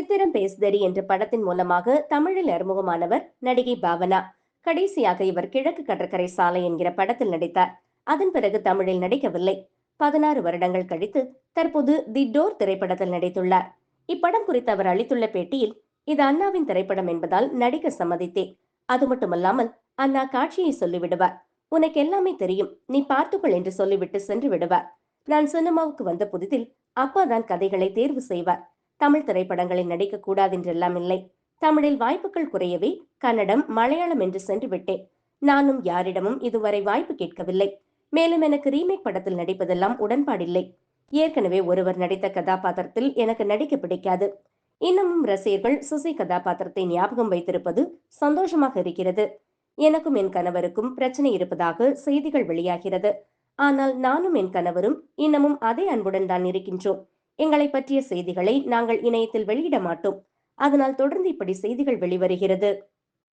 சித்திரம் பேசுதறி என்ற படத்தின் மூலமாக தமிழில் அறிமுகமானவர் நடிகை பாவனா. கடைசியாக இவர் கிழக்கு கடற்கரை சாலை என்கிற படத்தில் நடித்தார். அதன் பிறகு தமிழில் நடிக்கவில்லை. பதினாறு வருடங்கள் கழித்து தற்போது தி டோர் திரைப்படத்தில் நடித்துள்ளார். இப்படம் குறித்து அவர் அளித்துள்ள பேட்டியில் இது அண்ணாவின் திரைப்படம் என்பதால் நடிக்க சம்மதித்தேன் அது மட்டுமல்லாமல் அண்ணா காட்சியை சொல்லிவிடுவார். உனக்கு எல்லாமே தெரியும். நீ பார்த்துக்கொள் என்று சொல்லிவிட்டு சென்று விடுவார். நான் சினிமாவுக்கு வந்த புதிதில் அப்பா தான் கதைகளை தேர்வு செய்வார். தமிழ் திரைப்படங்களில் நடிக்க கூடாதென்றெல்லாம் இல்லை. தமிழில் வாய்ப்புகள் குறையவே கன்னடம் மலையாளம் என்று சென்று விட்டேன் நானும் யாரிடமும் இதுவரை வாய்ப்பு கேட்கவில்லை. மேலும் எனக்கு ரீமேக் படத்தில் நடிப்பதெல்லாம் உடன்பாடில்லை. ஏற்கனவே ஒருவர் நடித்த கதாபாத்திரத்தில் எனக்கு நடிக்க பிடிக்காது. இன்னமும் ரசிகர்கள் சுசி கதாபாத்திரத்தை ஞாபகம் வைத்திருப்பது சந்தோஷமாக இருக்கிறது. எனக்கும் என் கணவருக்கும் பிரச்சனை இருப்பதாக செய்திகள் வெளியாகிறது. ஆனால் நானும் என் கணவரும் இன்னமும் அதே அன்புடன் தான் இருக்கின்றோம். எங்களை பற்றிய செய்திகளை நாங்கள் இணையத்தில் வெளியிட மாட்டோம். அதனால் தொடர்ந்து இப்படி செய்திகள் வெளிவருகிறது.